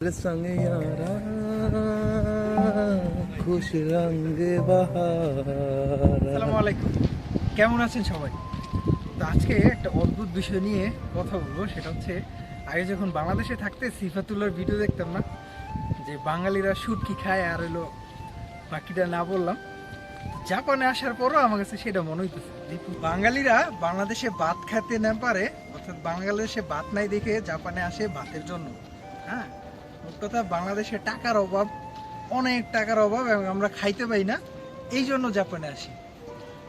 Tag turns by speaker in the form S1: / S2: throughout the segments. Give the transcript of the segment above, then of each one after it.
S1: संग यारा खुश रंग बहार
S2: আসসালামু আলাইকুম কেমন আছেন সবাই তো আজকে একটা অদ্ভুত বিষয় নিয়ে কথা বলবো সেটা হচ্ছে আগে যখন বাংলাদেশে থাকতে সিফাতুল্লার ভিডিও দেখতাম না যে বাঙালিরা শুটকি খায় আর হলো বাকিটা না বললাম জাপানে আসার পরও আমার কাছে সেটা মনে হইতেছে যে বাঙালিরা বাংলাদেশে ভাত খেতে না পারে অর্থাৎ বাংলাদেশে ভাত নাই দেখে জাপানে আসে ভাতের জন্য হ্যাঁ মোট কথা বাংলাদেশে টাকার অভাব, অনেক টাকার অভাব এবং আমরা খাইতে পাই না। এই জন্য জাপানে আসি।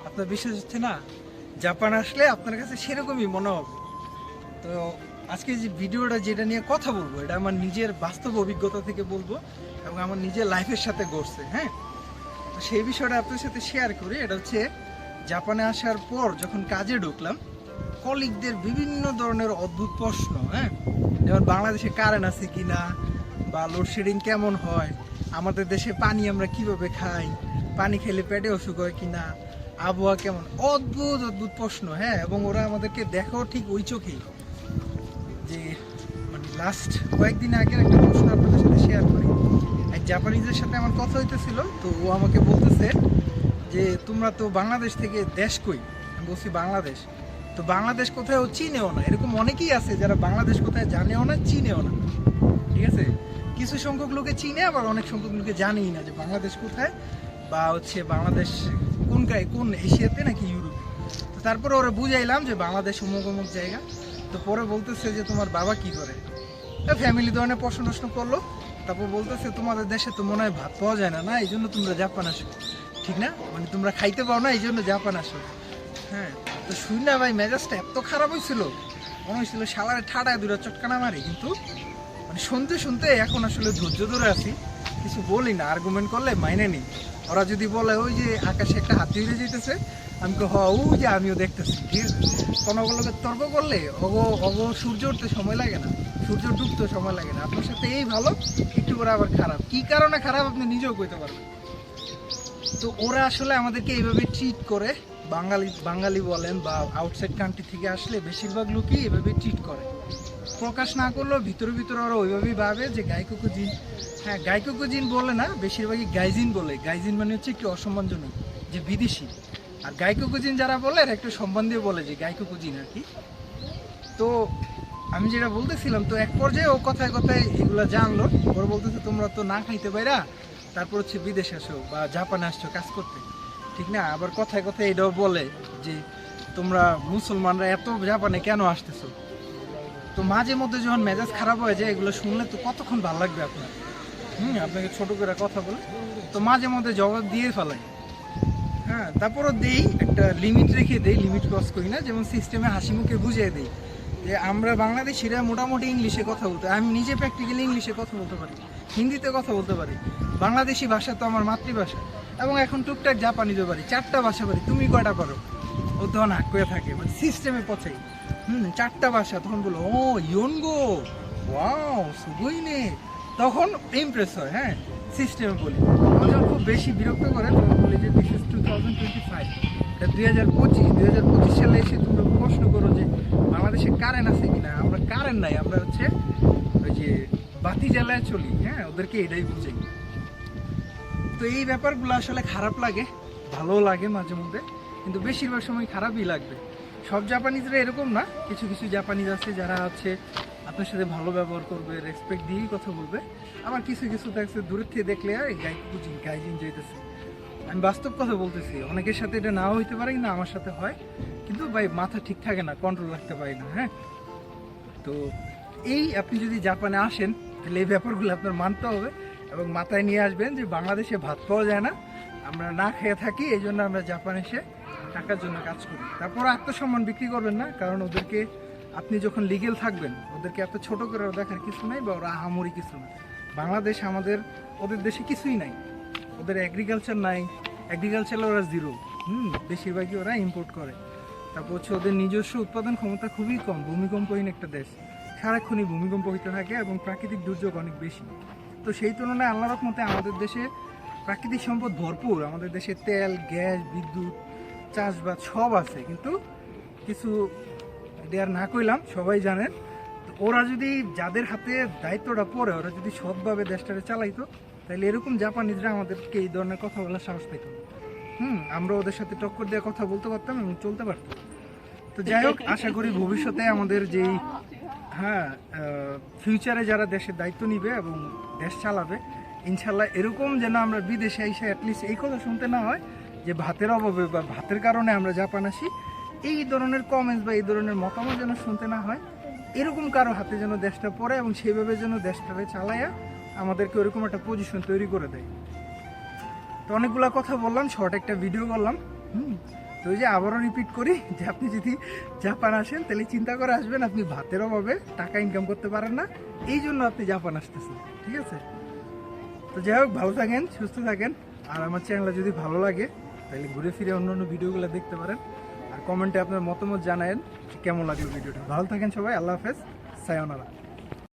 S2: আপনার বিশ্বাস হচ্ছে না? জাপান আসলে আপনার কাছে সেরকমই মনে হবে তো আজকে যে ভিডিওটা যেটা নিয়ে কথা বলব, এটা আমার নিজের বাস্তব অভিজ্ঞতা থেকে বলব এবং আমার নিজের লাইফের সাথে ঘটছে হ্যাঁ? তো সেই বিষয়টা আপনার সাথে শেয়ার করি। এটা হচ্ছে জাপানে আসার পর যখন কাজে ঢুকলাম কলিগদের বিভিন্ন ধরনের অদ্ভুত প্রশ্ন হ্যাঁ? যেমন বাংলাদেশে কারেন্ট আছে কিনা বা লোডশেডিং কেমন হয়? আমাদের দেশে পানি আমরা কীভাবে খাই? পানি খেলে পেটে অসুখ হয় কিনা আবহাওয়া কেমন? অদ্ভুত অদ্ভুত প্রশ্ন হ্যাঁ? এবং ওরা আমাদেরকে দেখাও ঠিক ওই চোখেই। যে মানে লাস্ট কয়েকদিন আগের একটা প্রশ্ন আপনাদের সাথে শেয়ার করি। এক জাপানিজের সাথে আমার কথা হইতেছিল, তো ও আমাকে বলতেছে যে, তোমরা তো বাংলাদেশ থেকে দেশ কই? আমি বলছি, বাংলাদেশ। তো বাংলাদেশ কোথায় ও চিনেও না। এরকম অনেকেই আছে যারা বাংলাদেশ কোথায় জানেও না, চিনেও না। কিছু সংখ্যক লোকে চিনে, আবার অনেক সংখ্যক লোকে জানেই না যে বাংলাদেশ কোথায় বা হচ্ছে বাংলাদেশ কোন কোন এশিয়াতে নাকি ইউরোপ। তো তারপরে ওরা বুঝাইলাম যে বাংলাদেশ অমুক অমুক জায়গা। তো পরে বলতেছে যে তোমার বাবা কি করে? ফ্যামিলি ধরনের প্রশ্ন টশ্ন করল। তারপর বলতেছে, তোমাদের দেশে তো মনে হয় ভাত পাওয়া যায় না না? এই জন্য তোমরা জাপান আসো। ঠিক না? মানে তোমরা খাইতে পাও না, এই জন্য জাপান আসো। হ্যাঁ তো শুন না ভাই, মেজাজটা এত খারাপ হয়েছিল মনে হয়েছিল সালারে ঠাডায় দূরে চটকানা মারে, কিন্তু মানে শুনতে শুনতে এখন আসলে ধৈর্য ধরে আছি। কিছু বলি না আর্গুমেন্ট করলে মাইনে নেই। ওরা যদি বলে, ওই যে আকাশে একটা হাতি উড়ে যেতেছে আমি হ ওই যে আমিও দেখতেছি, ঠিক আছে? তর্ক করলে, অগো অগো, সূর্য উঠতে সময় লাগে না, সূর্য ডুবতে সময় লাগে না। আপনার সাথে এই ভালো, একটু করে আবার খারাপ। কি কারণে খারাপ আপনি নিজেও কইতে পারবেন তো ওরা আসলে আমাদেরকে এইভাবে ট্রিট করে, বাঙালি বাঙালি বলেন বা আউটসাইড কান্ট্রি থেকে আসলে বেশিরভাগ লোকই এভাবে ট্রিট করে। প্রকাশ না করলেও ভিতরে ভিতরে ওরা ওইভাবেই ভাবে যে গাইকুকু জিন হ্যাঁ গাইকুকু জিন বলে না, বেশিরভাগই গাইজিন বলে। গাইজিন মানে হচ্ছে একটু অসম্মানজনক, যে বিদেশি। আর গাইকুকু জিন যারা বলে, এরা একটু সম্মান দিয়ে বলে যে গাইকুকু জিন আর কি। তো আমি যেটা বলতেছিলাম, তো এক পর্যায়ে ও কথায় কথায় এগুলো জানলো, ওরা বলতেছে, তোমরা তো না খাইতে পাইরা তারপর হচ্ছে বিদেশে আসো বা জাপানে আসছো কাজ করতে। ঠিক না? আবার কথায় কথায় এটাও বলে যে, তোমরা মুসলমানরা এত জাপানে কেন আসতেছো? তো মাঝে মধ্যে যখন মেজাজ খারাপ হয়ে যায়, এগুলো শুনলে তো কতক্ষণ ভালো লাগবে আপনার? হুম, আপনাকে ছোট করে কথা বলে। তো মাঝে মধ্যে জবাব দিয়ে ফেলাই। হ্যাঁ তারপরও দেই, একটা লিমিট রেখে দেই লিমিট ক্রস করি না, যেমন সিস্টেমে হাসি মুখে বুঝিয়ে দিই। যে আমরা বাংলাদেশিরা মোটামুটি ইংলিশে কথা বলতে, আমি নিজে প্র্যাকটিক্যালি ইংলিশে কথা বলতে পারি, হিন্দিতে কথা বলতে পারি। বাংলাদেশি ভাষা তো আমার মাতৃভাষা। এবং এখন টুকটাক জাপানিতে পারি, চারটা ভাষা পারি, তুমি কয়টা পারো? ও তখন হাক থাকে মানে সিস্টেমে পচাই। হুম, চারটা ভাষা তখন বলো ও, ইয়নগো, ওয়াও সুগই নে। তখন ইমপ্রেস হয় হ্যাঁ সিস্টেমে বলি। যখন খুব বেশি বিরক্ত করে, তখন বলি যে this is two thousand twenty five দুই হাজার পঁচিশ, দুই হাজার পঁচিশ সালে এসে তোমরা প্রশ্ন করো যে, বাংলাদেশে কারেন্ট আছে কিনা? আমরা কারেন্ট নাই, আমরা হচ্ছে ওই যে বাতি জ্বালায় চলি হ্যাঁ ওদেরকে এটাই বুঝাই তো এই ব্যাপারগুলো আসলে খারাপ লাগে, ভালো লাগে মাঝে মধ্যে, কিন্তু বেশিরভাগ সময় খারাপই লাগবে। সব জাপানিজরা এরকম না। কিছু কিছু জাপানিজ আছে যারা হচ্ছে আপনার সাথে ভালো ব্যবহার করবে রেসপেক্ট দিয়েই কথা বলবে। আবার কিছু কিছু দেখছে দূরের থেকে দেখলে, এই গাই কুকুজিন গাইজিন যেতেছে আমি বাস্তব কথা বলতেছি, অনেকের সাথে এটা নাও হইতে পারে, কিন্তু আমার সাথে হয়। কিন্তু ভাই, মাথা ঠিক থাকে না কন্ট্রোল রাখতে পারি না হ্যাঁ? তো এই আপনি যদি জাপানে আসেন, তাহলে এই ব্যাপারগুলো আপনার মানতে হবে এবং মাথায় নিয়ে আসবেন যে বাংলাদেশে ভাত পাওয়া যায় না। আমরা না খেয়ে থাকি, এই জন্য আমরা জাপানে এসে টাকার জন্য কাজ করি। তারপর আত্মসম্মান বিক্রি করবেন না, কারণ ওদেরকে আপনি যখন লিগেল থাকবেন, ওদেরকে এত ছোট করে দেখার কিছু নাই বা ওরা আহামরি কিছু না। বাংলাদেশ আমাদের, ওদের দেশে কিছুই নাই। ওদের এগ্রিকালচার নাই। এগ্রিকালচার ওরা জিরো হুম, বেশিরভাগই ওরা ইম্পোর্ট করে। তারপর হচ্ছে ওদের নিজস্ব উৎপাদন ক্ষমতা খুবই কম। ভূমিকম্পহীন একটা দেশ। সারাক্ষণই ভূমিকম্প হইতে থাকে এবং প্রাকৃতিক দুর্যোগ অনেক বেশি। তো সেই তুলনায় আল্লাহ রহমতে আমাদের দেশে প্রাকৃতিক সম্পদ ভরপুর। আমাদের দেশে তেল, গ্যাস, বিদ্যুৎ চাষবাস সব আছে, কিন্তু কিছু দেয়ার না কইলাম, সবাই জানেন ওরা যদি যাদের হাতে দায়িত্বটা পড়ে, ওরা যদি সৎভাবে দেশটারে চালাইতো, তাহলে এরকম জাপানিজরা আমাদেরকে এই ধরনের কথা বলার সাহস পেত হুম, আমরা ওদের সাথে টক্কর দিয়ে কথা বলতে পারতাম এবং চলতে পারতাম। তো যাই হোক, আশা করি ভবিষ্যতে আমাদের যেই হ্যাঁ ফিউচারে যারা দেশের দায়িত্ব নিবে এবং দেশ চালাবে, ইনশাল্লাহ এরকম যেন আমরা বিদেশে এসে অ্যাটলিস্ট এই কথা শুনতে না হয় যে ভাতের অভাবে বা ভাতের কারণে আমরা জাপান আসি, এই ধরনের কমেন্টস বা এই ধরনের মতামত যেন শুনতে না হয়, এরকম কারও হাতে যেন দেশটা পড়ে এবং সেইভাবে যেন দেশটাকে চালাইয়া আমাদেরকে ওরকম একটা পজিশন তৈরি করে দেয়। তো অনেকগুলা কথা বললাম শর্ট একটা ভিডিও করলাম, হুম? তো ওই যে আবারও রিপিট করি, যে আপনি যদি জাপান আসেন, তাহলে চিন্তা করে আসবেন আপনি ভাতের অভাবে টাকা ইনকাম করতে পারেন না, এই জন্য আপনি জাপান আসতেছেন, ঠিক আছে? তো যাই হোক, ভালো থাকেন, সুস্থ থাকেন, আর আমার চ্যানেলটা যদি ভালো লাগে তাহলে ঘুরে ফিরে অন্য অন্য ভিডিওগুলো দেখতে পারেন। আর কমেন্টে আপনার মতামত জানায়েন কেমন লাগল ভিডিওটা। ভালো থাকেন সবাই, আল্লাহ হাফেজ সায়নারা